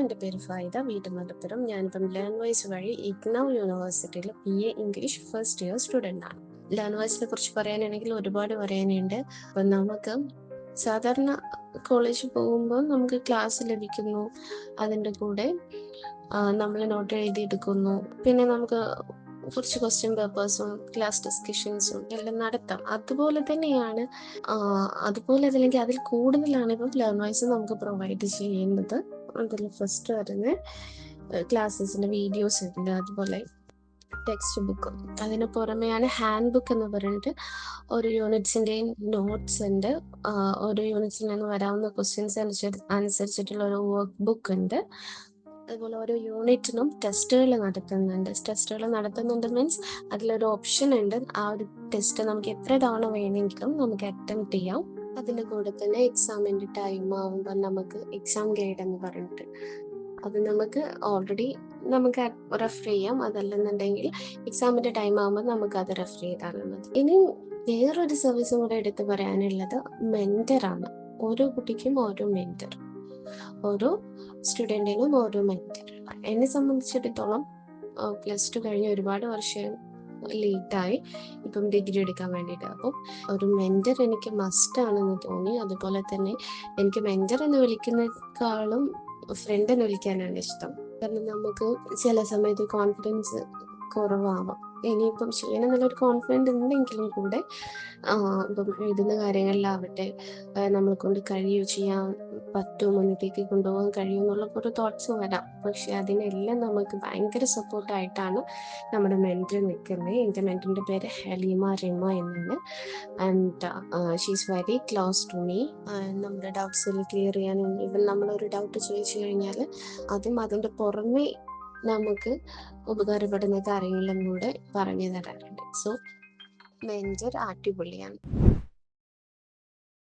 എന്റെ പേര് ഫൈദ വീട് മലപ്പുറം. ഞാനിപ്പം ലേൺ വൈസ് വഴി ഇഗ്നൗ യൂണിവേഴ്സിറ്റിയിൽ B A. English first year student ആണ്. ലേൺ വൈസിനെ കുറിച്ച് പറയാനാണെങ്കിൽ ഒരുപാട് പറയാനുണ്ട്. അപ്പം നമുക്ക് സാധാരണ കോളേജിൽ പോകുമ്പോൾ നമുക്ക് ക്ലാസ് ലഭിക്കുന്നു അതിന്റെ കൂടെ നമ്മൾ നോട്ട് എഴുതി എടുക്കുന്നു പിന്നെ നമുക്ക് കുറച്ച് ക്വസ്റ്റ്യൻ പേപ്പേഴ്സും ക്ലാസ് ഡിസ്കഷൻസും എല്ലാം നടത്താം. അതുപോലെ തന്നെയാണ് അതുപോലെ അതല്ലെങ്കിൽ അതിൽ കൂടുതലാണ് ഇപ്പം ലേൺ വൈസ് നമുക്ക് പ്രൊവൈഡ് ചെയ്യുന്നത്. അതിൽ ഫസ്റ്റ് വരുന്ന. ക്ലാസ്സസിന്റെ വീഡിയോസ് ഉണ്ട് അതുപോലെ ടെക്സ്റ്റ് ബുക്കും അതിന് പുറമെയാണ് ഹാൻഡ് ബുക്ക് എന്ന് പറഞ്ഞിട്ട് ഒരു യൂണിറ്റ്സിന്റെയും നോട്ട്സ് ഉണ്ട്. ഓരോ യൂണിറ്റ്സിൽ നിന്ന് വരാവുന്ന ക്വസ്റ്റ്യൻസ് അനുസരിച്ചിട്ടുള്ള ഒരു വർക്ക് ബുക്ക് ഉണ്ട്. അതുപോലെ ഓരോ യൂണിറ്റിനും ടെസ്റ്റുകൾ നടത്തുന്നുണ്ട്. ടെസ്റ്റുകൾ നടത്തുന്നുണ്ട് മീൻസ് അതിലൊരു ഓപ്ഷൻ ഉണ്ട്. ആ ഒരു ടെസ്റ്റ് നമുക്ക് എത്ര തവണ വേണമെങ്കിലും നമുക്ക് അറ്റംപ്റ്റ് ചെയ്യാം. അതിന്റെ കൂടെ തന്നെ എക്സാമിന്റെ ടൈം ആവുമ്പോൾ നമുക്ക് എക്സാം ഗൈഡ് എന്ന് പറഞ്ഞിട്ട് അത് നമുക്ക് ഓൾറെഡി നമുക്ക് റെഫർ ചെയ്യാം. അതല്ലെന്നുണ്ടെങ്കിൽ എക്സാമിന്റെ ടൈം ആകുമ്പോൾ നമുക്ക് അത് റെഫർ ചെയ്താലും മതി ഇനി വേറൊരു സർവീസും കൂടെ എടുത്ത് പറയാനുള്ളത് മെന്ററാണ് ഓരോ കുട്ടിക്കും ഓരോ മെന്റർ ഓരോ സ്റ്റുഡന്റിനും ഓരോ മെന്റർ എന്നെ സംബന്ധിച്ചിടത്തോളം പ്ലസ് ടു കഴിഞ്ഞ് ഒരുപാട് വർഷം ലേറ്റായി. ഇപ്പം ഡിഗ്രി എടുക്കാൻ വേണ്ടിയിട്ട്. അപ്പം ഒരു മെന്റർ എനിക്ക് മസ്റ്റ് ആണെന്ന് തോന്നി. അതുപോലെ തന്നെ എനിക്ക് മെന്റർ എന്ന് വിളിക്കുന്നതിനേക്കാളും ഫ്രണ്ട് എന്ന് വിളിക്കാനാണ് ഇഷ്ടം. കാരണം നമുക്ക് ചില സമയത്ത് കോൺഫിഡൻസ് കുറവാവാം. ഇനിയിപ്പം ചെയ്യണം എന്നുള്ളൊരു കോൺഫിഡൻസ് ഉണ്ടെങ്കിലും കൂടെ ഇപ്പം എഴുതുന്ന കാര്യങ്ങളിലാവട്ടെ നമ്മളെ കൊണ്ട് കഴിയുകയോ ചെയ്യാൻ പറ്റുമോ മുന്നിലേക്ക് കൊണ്ടുപോകാൻ കഴിയും എന്നുള്ള ഒരു തോട്ട്സ് വരാം. പക്ഷെ അതിനെല്ലാം നമുക്ക് ഭയങ്കര സപ്പോർട്ടായിട്ടാണ് നമ്മുടെ മെന്റർ നിൽക്കുന്നത്. എന്റെ മെന്ററിന്റെ പേര് ഹലീമ റിമ എന്നാണ്. And she's very close to me നമ്മുടെ ഡൗട്ട്സ് ക്ലിയർ ചെയ്യാനും ഇവൻ നമ്മളൊരു ഡൗട്ട് ചോദിച്ചു കഴിഞ്ഞാൽ ആദ്യം അതിന്റെ പുറമെ നമുക്ക് ഉപകാരപ്പെടുന്ന കാര്യങ്ങളും കൂടെ പറഞ്ഞു തരാറുണ്ട്. സോ മെന്റർ അടിപൊളിയാണ്